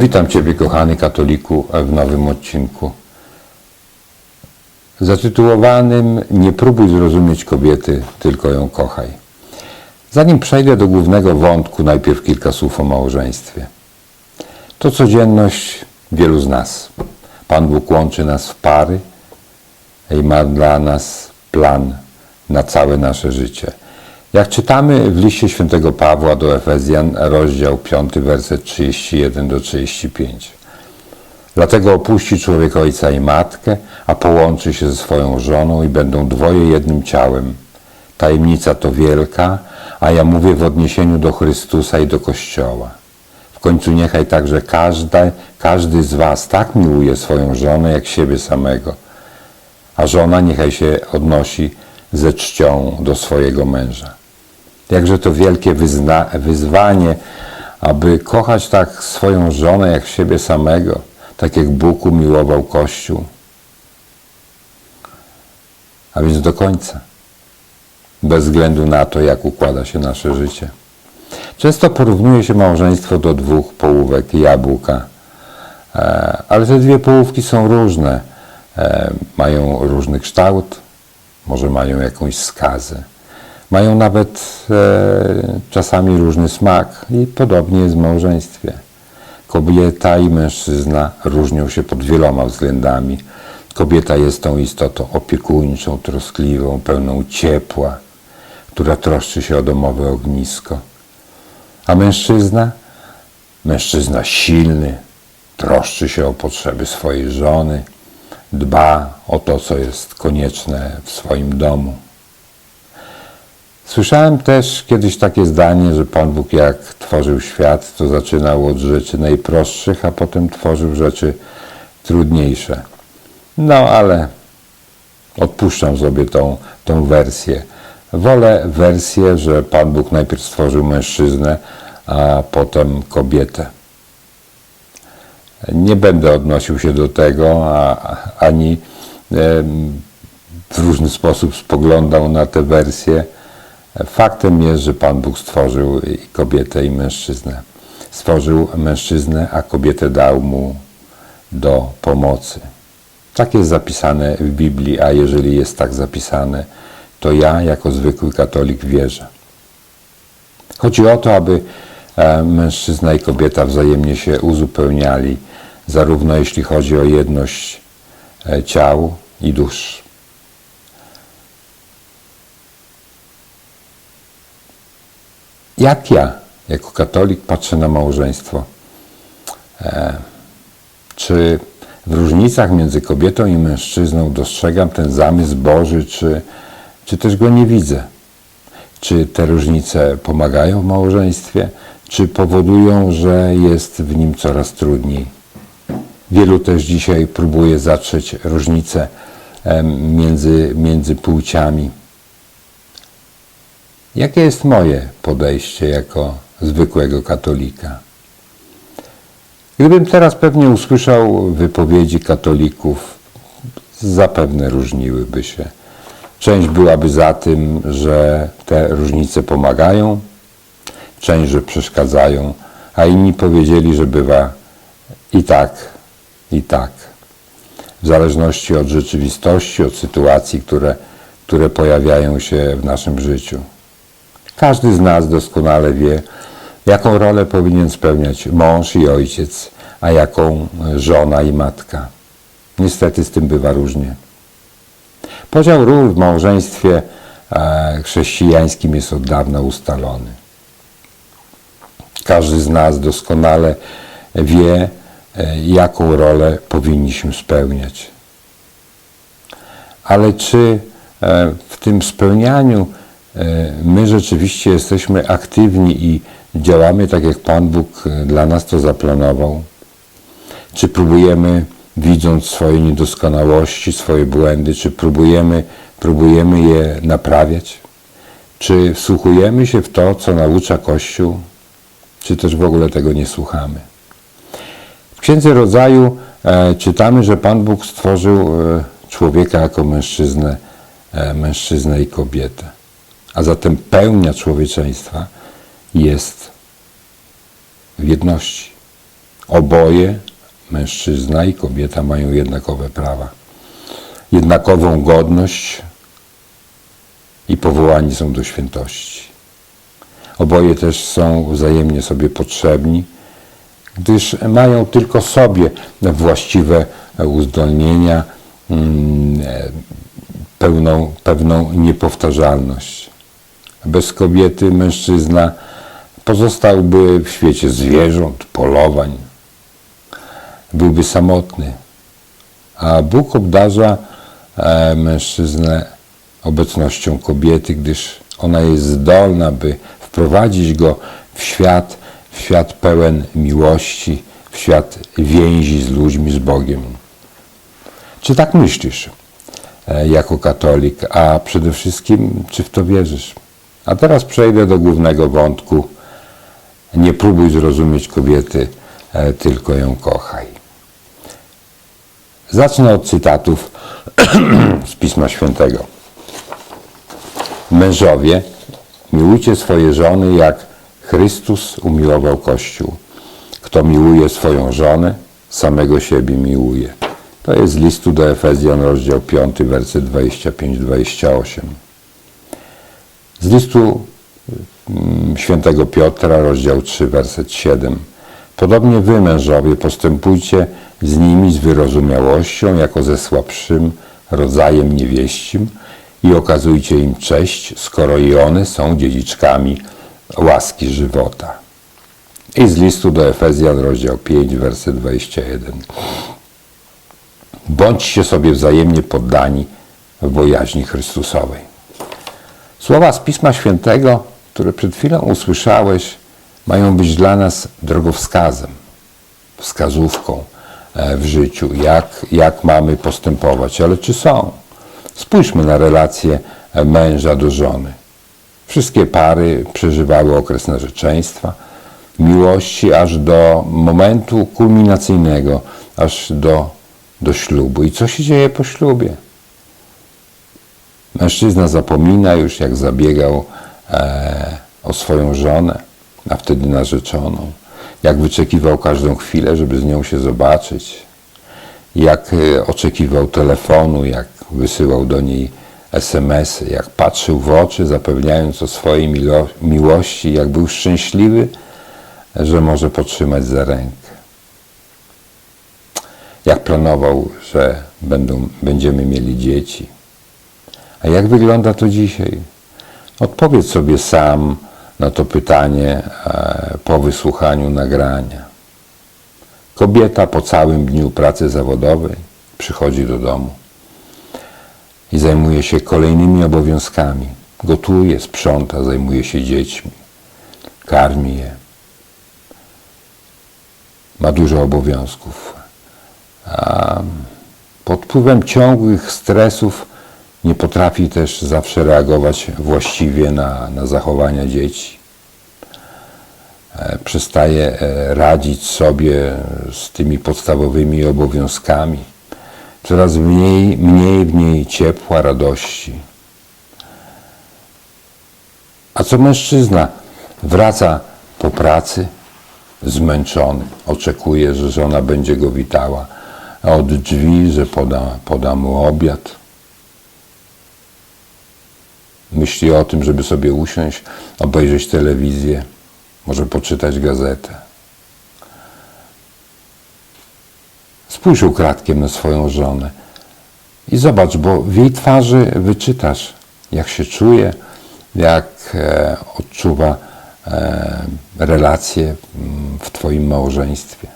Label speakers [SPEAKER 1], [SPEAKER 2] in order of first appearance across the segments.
[SPEAKER 1] Witam Ciebie, kochany katoliku, w nowym odcinku. Zatytułowanym Nie próbuj zrozumieć kobiety, tylko ją kochaj. Zanim przejdę do głównego wątku, najpierw kilka słów o małżeństwie. To codzienność wielu z nas. Pan Bóg łączy nas w pary i ma dla nas plan na całe nasze życie. Jak czytamy w liście świętego Pawła do Efezjan, rozdział 5, werset 31 do 35. Dlatego opuści człowiek ojca i matkę, a połączy się ze swoją żoną i będą dwoje jednym ciałem. Tajemnica to wielka, a ja mówię w odniesieniu do Chrystusa i do Kościoła. W końcu niechaj także każdy, każdy z was tak miłuje swoją żonę jak siebie samego, a żona niechaj się odnosi ze czcią do swojego męża. Jakże to wielkie wyzwanie, aby kochać tak swoją żonę jak siebie samego, tak jak Bóg umiłował Kościół. A więc do końca, bez względu na to, jak układa się nasze życie. Często porównuje się małżeństwo do dwóch połówek jabłka, E, ale te dwie połówki są różne, E, mają różny kształt, może mają jakąś skazę. Mają nawet e, czasami różny smak i podobnie jest w małżeństwie. Kobieta i mężczyzna różnią się pod wieloma względami. Kobieta jest tą istotą opiekuńczą, troskliwą, pełną ciepła, która troszczy się o domowe ognisko. A mężczyzna? Mężczyzna silny, troszczy się o potrzeby swojej żony, dba o to, co jest konieczne w swoim domu. Słyszałem też kiedyś takie zdanie, że Pan Bóg jak tworzył świat, to zaczynał od rzeczy najprostszych, a potem tworzył rzeczy trudniejsze. No ale odpuszczam sobie tą, tą wersję. Wolę wersję, że Pan Bóg najpierw stworzył mężczyznę, a potem kobietę. Nie będę odnosił się do tego, a, ani em, w różny sposób spoglądał na tę wersję. Faktem jest, że Pan Bóg stworzył i kobietę, i mężczyznę. Stworzył mężczyznę, a kobietę dał mu do pomocy. Tak jest zapisane w Biblii, a jeżeli jest tak zapisane, to ja, jako zwykły katolik, wierzę. Chodzi o to, aby e, mężczyzna i kobieta wzajemnie się uzupełniali, zarówno jeśli chodzi o jedność e, ciał i dusz. Jak ja, jako katolik, patrzę na małżeństwo? E, czy w różnicach między kobietą i mężczyzną dostrzegam ten zamysł Boży, czy, czy też go nie widzę? Czy te różnice pomagają w małżeństwie, czy powodują, że jest w nim coraz trudniej? Wielu też dzisiaj próbuje zatrzeć różnice między, między płciami. Jakie jest moje podejście jako zwykłego katolika? Gdybym teraz pewnie usłyszał wypowiedzi katolików, zapewne różniłyby się. Część byłaby za tym, że te różnice pomagają, część, że przeszkadzają, a inni powiedzieli, że bywa i tak, i tak. W zależności od rzeczywistości, od sytuacji, które, które pojawiają się w naszym życiu. Każdy z nas doskonale wie, jaką rolę powinien spełniać mąż i ojciec, a jaką żona i matka. Niestety z tym bywa różnie. Podział ról w małżeństwie e, chrześcijańskim jest od dawna ustalony. Każdy z nas doskonale wie, e, jaką rolę powinniśmy spełniać. Ale czy e, w tym spełnianiu my rzeczywiście jesteśmy aktywni i działamy tak, jak Pan Bóg e, dla nas to zaplanował? Czy próbujemy, widząc swoje niedoskonałości, swoje błędy, czy próbujemy, próbujemy je naprawiać? Czy wsłuchujemy się w to, co naucza Kościół, czy też w ogóle tego nie słuchamy? W Księdze Rodzaju e, czytamy, że Pan Bóg stworzył e, człowieka jako mężczyznę, e, mężczyznę i kobietę. A zatem pełnia człowieczeństwa jest w jedności. Oboje, mężczyzna i kobieta, mają jednakowe prawa, jednakową godność i powołani są do świętości. Oboje też są wzajemnie sobie potrzebni, gdyż mają tylko sobie właściwe uzdolnienia, mm, e, pełną, pewną niepowtarzalność. Bez kobiety mężczyzna pozostałby w świecie zwierząt, polowań, byłby samotny, a Bóg obdarza e, mężczyznę obecnością kobiety, gdyż ona jest zdolna, by wprowadzić go w świat, w świat pełen miłości, w świat więzi z ludźmi, z Bogiem. Czy tak myślisz e, jako katolik, a przede wszystkim, czy w to wierzysz? A teraz przejdę do głównego wątku. Nie próbuj zrozumieć kobiety, e, tylko ją kochaj. Zacznę od cytatów z Pisma Świętego. Mężowie, miłujcie swoje żony, jak Chrystus umiłował Kościół. Kto miłuje swoją żonę, samego siebie miłuje. To jest z listu do Efezjan, rozdział 5, werset 25-28. Z listu mm, świętego Piotra, rozdział 3, werset 7. Podobnie wy, mężowie, postępujcie z nimi z wyrozumiałością, jako ze słabszym rodzajem niewieścim i okazujcie im cześć, skoro i one są dziedziczkami łaski żywota. I z listu do Efezjan, rozdział 5, werset 21. Bądźcie sobie wzajemnie poddani w bojaźni Chrystusowej. Słowa z Pisma Świętego, które przed chwilą usłyszałeś, mają być dla nas drogowskazem, wskazówką e, w życiu, jak, jak mamy postępować. Ale czy są? Spójrzmy na relacje męża do żony. Wszystkie pary przeżywały okres narzeczeństwa, miłości aż do momentu kulminacyjnego, aż do, do ślubu. I co się dzieje po ślubie? Mężczyzna zapomina już, jak zabiegał e, o swoją żonę, a wtedy narzeczoną, jak wyczekiwał każdą chwilę, żeby z nią się zobaczyć, jak e, oczekiwał telefonu, jak wysyłał do niej SMS-y, jak patrzył w oczy, zapewniając o swojej milo- miłości, jak był szczęśliwy, że może potrzymać za rękę. Jak planował, że będą, będziemy mieli dzieci. A jak wygląda to dzisiaj? Odpowiedz sobie sam na to pytanie e, po wysłuchaniu nagrania. Kobieta po całym dniu pracy zawodowej przychodzi do domu i zajmuje się kolejnymi obowiązkami. Gotuje, sprząta, zajmuje się dziećmi, karmi je. Ma dużo obowiązków. A pod wpływem ciągłych stresów nie potrafi też zawsze reagować właściwie na, na zachowania dzieci. E, Przestaje e, radzić sobie z tymi podstawowymi obowiązkami. Coraz mniej, mniej w niej ciepła, radości. A co mężczyzna wraca po pracy zmęczony, oczekuje, że żona będzie go witała od drzwi, że poda, poda mu obiad. Myśli o tym, żeby sobie usiąść, obejrzeć telewizję, może poczytać gazetę. Spójrz ukradkiem na swoją żonę i zobacz, bo w jej twarzy wyczytasz, jak się czuje, jak e, odczuwa e, relacje mm, w Twoim małżeństwie.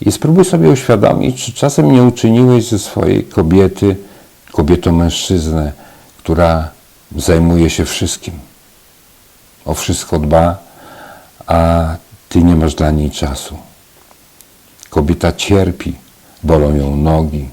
[SPEAKER 1] I spróbuj sobie uświadomić, czy czasem nie uczyniłeś ze swojej kobiety kobietą mężczyznę, która zajmuje się wszystkim, o wszystko dba, a Ty nie masz dla niej czasu. Kobieta cierpi, bolą ją nogi,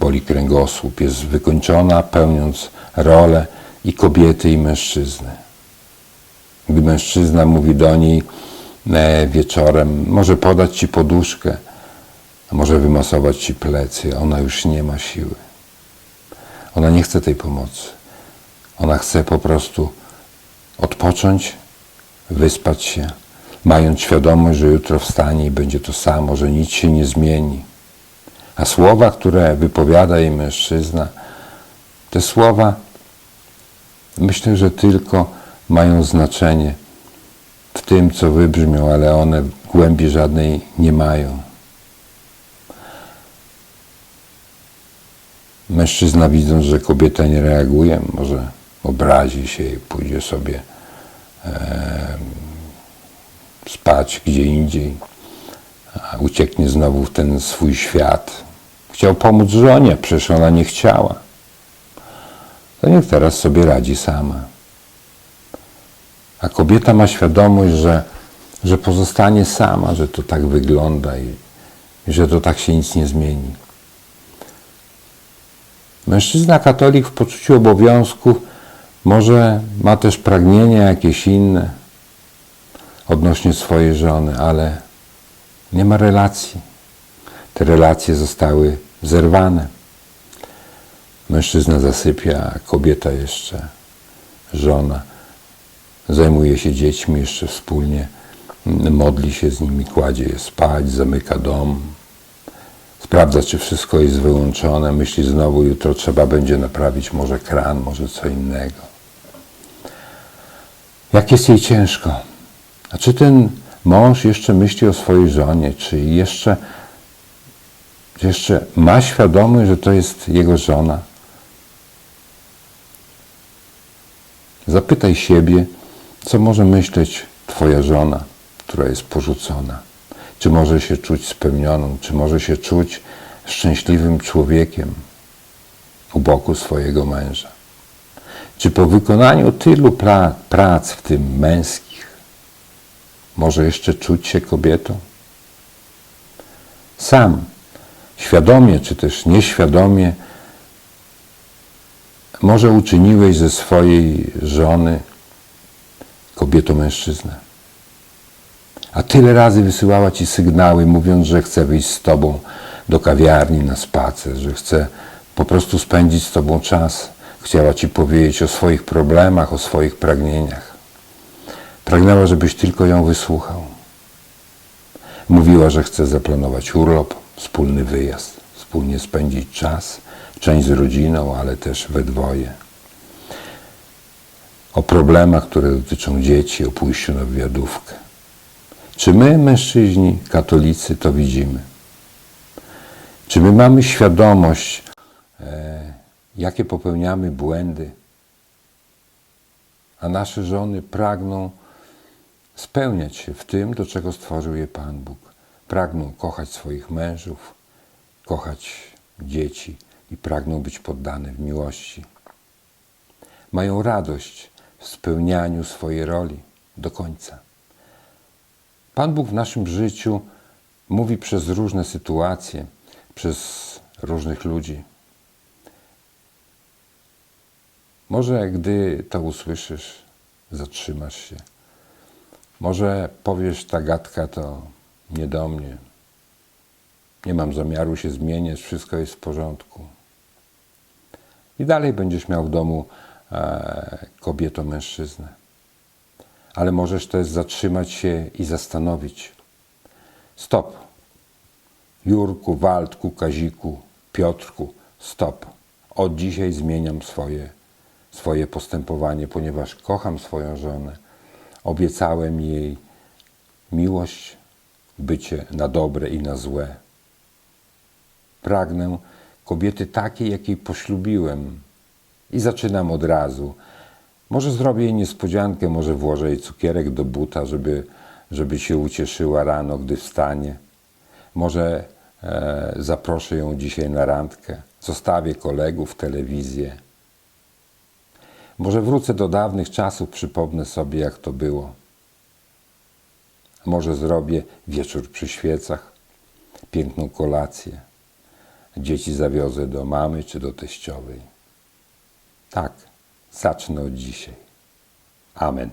[SPEAKER 1] boli kręgosłup, jest wykończona, pełniąc rolę i kobiety, i mężczyzny. Gdy mężczyzna mówi do niej e, wieczorem, może podać ci poduszkę, może wymasować ci plecy, ona już nie ma siły. Ona nie chce tej pomocy. Ona chce po prostu odpocząć, wyspać się, mając świadomość, że jutro wstanie i będzie to samo, że nic się nie zmieni. A słowa, które wypowiada jej mężczyzna, te słowa myślę, że tylko mają znaczenie w tym, co wybrzmią, ale one głębi żadnej nie mają. Mężczyzna widząc, że kobieta nie reaguje, może obrazi się i pójdzie sobie e, spać gdzie indziej, a ucieknie znowu w ten swój świat. Chciał pomóc żonie, przecież ona nie chciała. To niech teraz sobie radzi sama. A kobieta ma świadomość, że, że pozostanie sama, że to tak wygląda i, i że to tak się nic nie zmieni. Mężczyzna katolik w poczuciu obowiązku może ma też pragnienia jakieś inne odnośnie swojej żony, ale nie ma relacji. Te relacje zostały zerwane. Mężczyzna zasypia, kobieta jeszcze, żona, zajmuje się dziećmi jeszcze wspólnie, modli się z nimi, kładzie je spać, zamyka dom, sprawdza, czy wszystko jest wyłączone, myśli znowu, jutro trzeba będzie naprawić może kran, może co innego. Jak jest jej ciężko. A czy ten mąż jeszcze myśli o swojej żonie, czy jeszcze, jeszcze ma świadomość, że to jest jego żona? Zapytaj siebie, co może myśleć Twoja żona, która jest porzucona. Czy może się czuć spełnioną, czy może się czuć szczęśliwym człowiekiem u boku swojego męża. Czy po wykonaniu tylu pra prac, w tym męskich, może jeszcze czuć się kobietą? Sam, świadomie czy też nieświadomie, może uczyniłeś ze swojej żony kobietą mężczyznę. A tyle razy wysyłała ci sygnały, mówiąc, że chce wyjść z tobą do kawiarni na spacer, że chce po prostu spędzić z tobą czas. Chciała ci powiedzieć o swoich problemach, o swoich pragnieniach. Pragnęła, żebyś tylko ją wysłuchał. Mówiła, że chce zaplanować urlop, wspólny wyjazd, wspólnie spędzić czas, część z rodziną, ale też we dwoje. O problemach, które dotyczą dzieci, o pójściu na wywiadówkę. Czy my, mężczyźni, katolicy, to widzimy? Czy my mamy świadomość, e, jakie popełniamy błędy, a nasze żony pragną spełniać się w tym, do czego stworzył je Pan Bóg. Pragną kochać swoich mężów, kochać dzieci i pragną być poddane w miłości. Mają radość w spełnianiu swojej roli do końca. Pan Bóg w naszym życiu mówi przez różne sytuacje, przez różnych ludzi. Może gdy to usłyszysz, zatrzymasz się. Może powiesz, ta gadka to nie do mnie. Nie mam zamiaru się zmieniać, wszystko jest w porządku. I dalej będziesz miał w domu e, kobietę, mężczyznę. Ale możesz też zatrzymać się i zastanowić. Stop. Jurku, Waldku, Kaziku, Piotrku, stop. Od dzisiaj zmieniam swoje, swoje postępowanie, ponieważ kocham swoją żonę. Obiecałem jej miłość, bycie na dobre i na złe. Pragnę kobiety takiej, jakiej poślubiłem. I zaczynam od razu. Może zrobię jej niespodziankę, może włożę jej cukierek do buta, żeby, żeby się ucieszyła rano, gdy wstanie. Może e, zaproszę ją dzisiaj na randkę. Zostawię kolegów, telewizję. Może wrócę do dawnych czasów, przypomnę sobie, jak to było. Może zrobię wieczór przy świecach, piękną kolację. Dzieci zawiozę do mamy czy do teściowej. Tak, zacznę od dzisiaj. Amen.